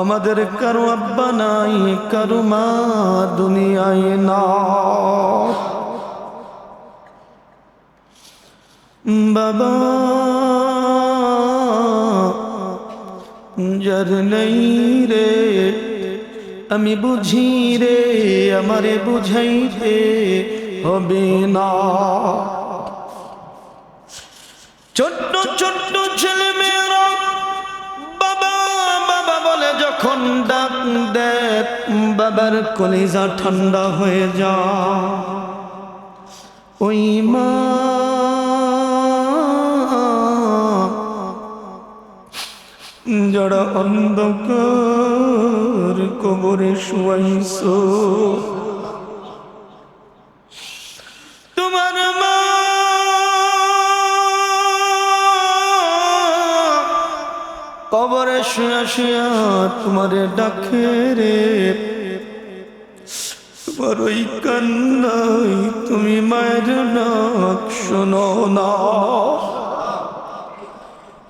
আমাদের কারও আব্বা নাই, কারও মা দুনিয়ায় না বাবা, যার নেই রে, আমি বুঝি রে, আমারে বুঝাইতে হবে না। ছোট্ট ছোট্ট ছেলে মেয়েরা যখন ডাক দেয়, বাবার কলিজা ঠান্ডা হয়ে যা ওই মা যারা অন্ধকার কবরে শুয়াইছ। তোমার কবরে শুয়া শুয়া তোমারে ডাকে রে। তোমার ওই কান্নাই তুমি মায়ের নাক শোনো না।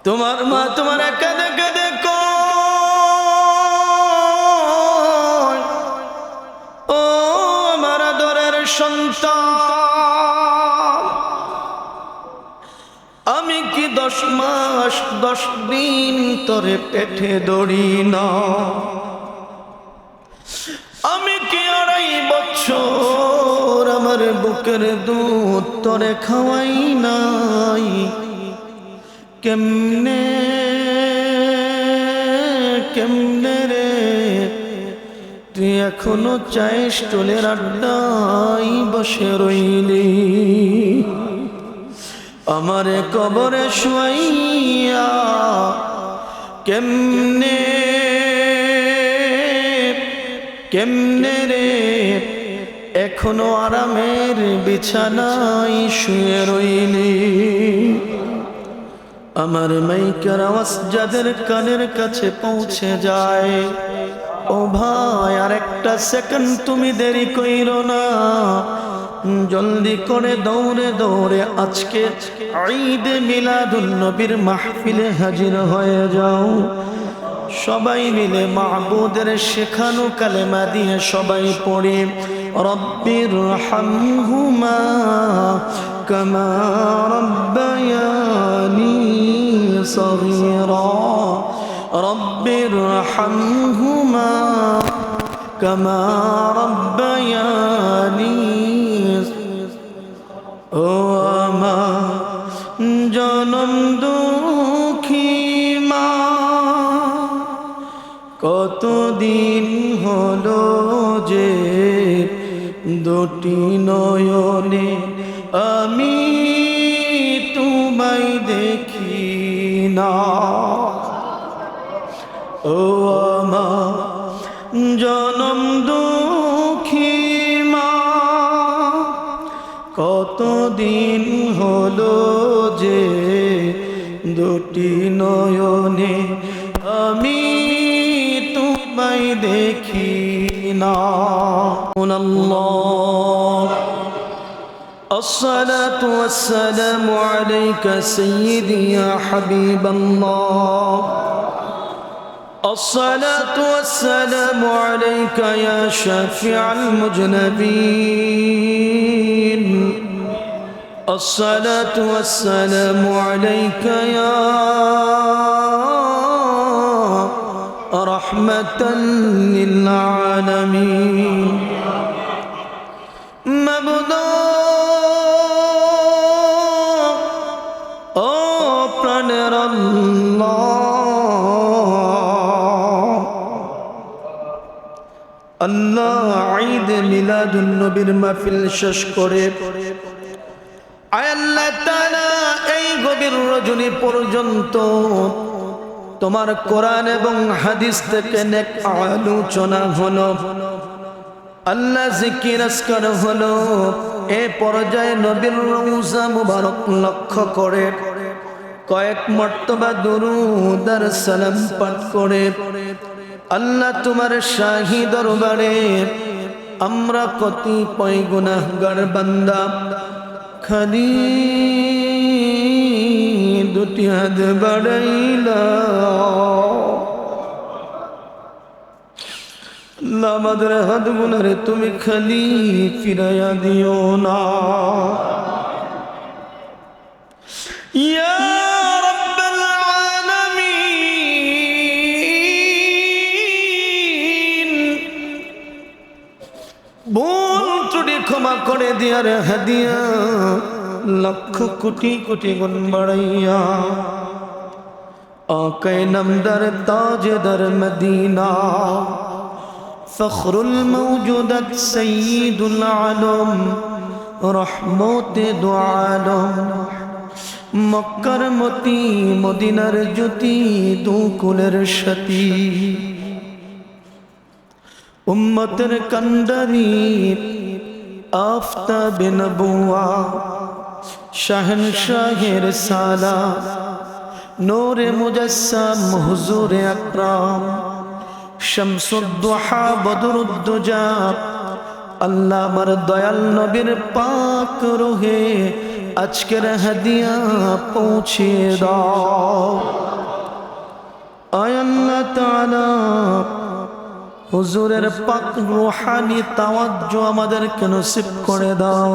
তোমার মা তোমার কাঁদে কাঁদে ও আমার আদরের সন্তান দশ মাস, দশ দিন তোরে পেটে দড়ি না। আমি কি আড়াই বছর আমার বুকের দুধ তোরে খাওয়াই নাই? কেমনে কেমনে রে? তুই এখনও চাইস টোলের আড্ডাই বসে রইলি? আমারে কবরে শুয়াইয়া কেমনে কেমনে রে? এখনও আরামের বিছানায় শুয়ে রইলি। আমার মাইকার আওয়াজ যাদের কানের কাছে পৌঁছে যায়। ও ভাই আর একটা সেকেন্ড তুমি দেরি কইরো না। জলদি করে দৌড়ে দৌড়ে আজকে ঈদে মিলাদুল নবীর মাহফিলে হাজির হয়ে যাও সবাই মিলে মাহবুদের শেখানো কালেমা দিয়ে সবাই পড়ে রব্বির হামহুমা كما ربياني صغيرا رب ارحمهما كما ربياني কতদিন হলো যে দুটি নয়নে আমি তোমায় দেখি না। ও আমার জনম দুঃখী মা, কতদিন হলো যে দুটি নয়নে আমি مالكينا من الله. الصلاة والسلام عليك سيدي يا حبيب الله. الصلاة والسلام عليك يا شافع المجنبين. الصلاة والسلام عليك يا رحمة للعالمين مبدو ও প্রাণের আল্লাহ ঈদ মিলাদুন নবীর মাহফিল শেষ করে আয় আল্লাহ তাআলা এই গভীর রজনী পর্যন্ত তোমার কোরআন এবং হাদিস থেকে নেক আলোচনা হলো। আল্লাহ জিকির হলো। এ পর্যায়ে নবীর রৌজা মুবারক লক্ষ্য করে কয়েক মর্তবা দুরুদার সালাম পাঠ করে। আল্লাহ তোমার শাহী দরবারে, আমরা কতিপয় গুনাহগার বান্দা। খালি দুটি হাত বাড়াইলা। আমাদের হাত গুনারে তুমি খালি ফিরাইয়া দিও না। বোন ত্রুটি ক্ষমা করে দিয়ার হাদিয়া। লক্ষ কোটি কোটি গুণ বাড়াইয়া আকে নামদার তাজদার মদিনা। ফখরুল মৌজুদত সঈদুল আলম, রহমতে দু আলম। মক্কার মতি, মদিনার জ্যোতি দুকুলের সতী উম্মতের কন্ডারি আফতাব নবুয়া। শাহনশাহের সালা নোরে মুজাসসাম, হুজুরে আকরাম। শামসুদ্দোহা, বদরুদ্দোজা আল্লাহ আমার দয়াল নবীর পাক রোহে আজকের হাদিয়া পৌঁছে দাও। হুজুরের পাক রুহানি তাওয়াজ্জ আমাদেরকে নসিব করে দাও।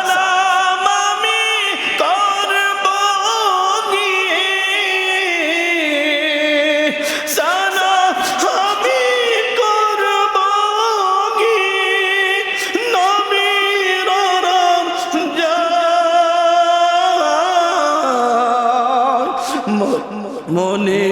মনে